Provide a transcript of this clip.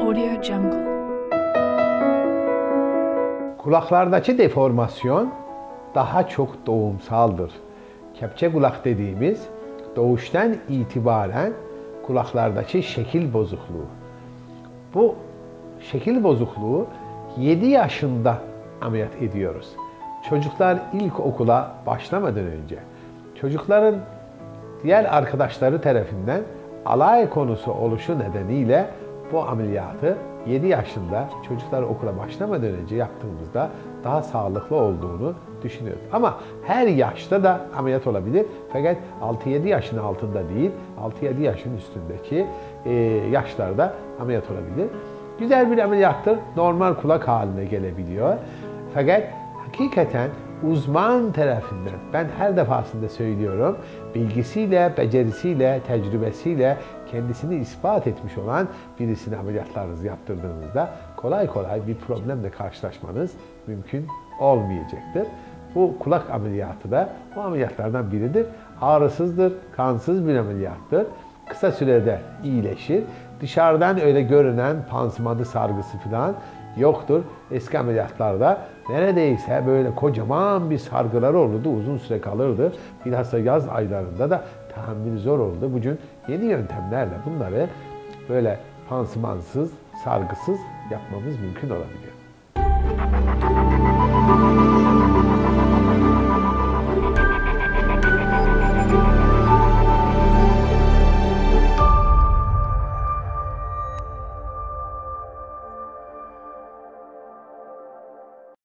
Audio Jungle. Kulaklardaki deformasyon daha çok doğumsaldır. Kepçe kulak dediğimiz doğuştan itibaren kulaklardaki şekil bozukluğu. Bu şekil bozukluğu 7 yaşında ameliyat ediyoruz. Çocuklar ilk okula başlamadan önce çocukların diğer arkadaşları tarafından alay konusu oluşu nedeniyle bu ameliyatı 7 yaşında çocuklar okula başlamadan önce yaptığımızda daha sağlıklı olduğunu düşünüyoruz. Ama her yaşta da ameliyat olabilir. Fakat 6-7 yaşın altında değil, 6-7 yaşın üstündeki e, yaşlarda ameliyat olabilir. Güzel bir ameliyattır. Normal kulak haline gelebiliyor. Fakat hakikaten uzman tarafından ben her defasında söylüyorum bilgisiyle, becerisiyle, tecrübesiyle kendisini ispat etmiş olan birisine ameliyatlarınızı yaptırdığınızda kolay kolay bir problemle karşılaşmanız mümkün olmayacaktır. Bu kulak ameliyatı da o ameliyatlardan biridir. Ağrısızdır, kansız bir ameliyattır. Kısa sürede iyileşir. Dışarıdan öyle görünen pansumanı sargısı falan yoktur. Eski ameliyatlarda neredeyse böyle kocaman bir sargıları olurdu, uzun süre kalırdı. Bilhassa yaz aylarında da tahammül zor oldu. Bugün yeni yöntemlerle bunları böyle pansumansız, sargısız yapmamız mümkün olabiliyor.